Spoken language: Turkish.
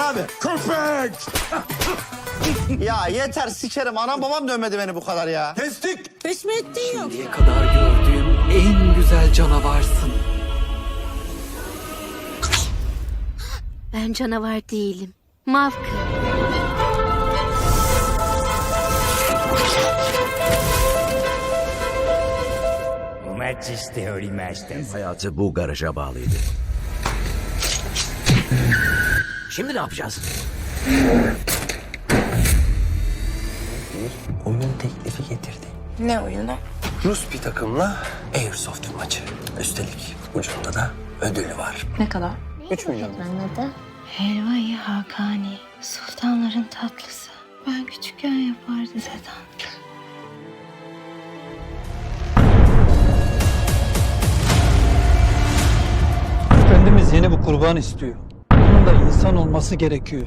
abi. Köpek. Ya yeter sikerim. Anam babam dövmedi beni bu kadar ya. Kestik. Peşmettin yok. Şimdiye kadar gördüğüm en güzel canavarsın. Ben canavar değilim. Malkı. Hayatı bu garaja bağlıydı. Şimdi ne yapacağız? oyun teklifi getirdi. Ne oyunu? Rus bir takımla Airsoft maçı. Üstelik ucunda da ödülü var. Ne kadar? 3 milyon. Helvayı Hakani. Sultanların tatlısı. Ben küçükken yapardı Sedan. Efendimiz yeni bir kurban istiyor. Da insan olması gerekiyor.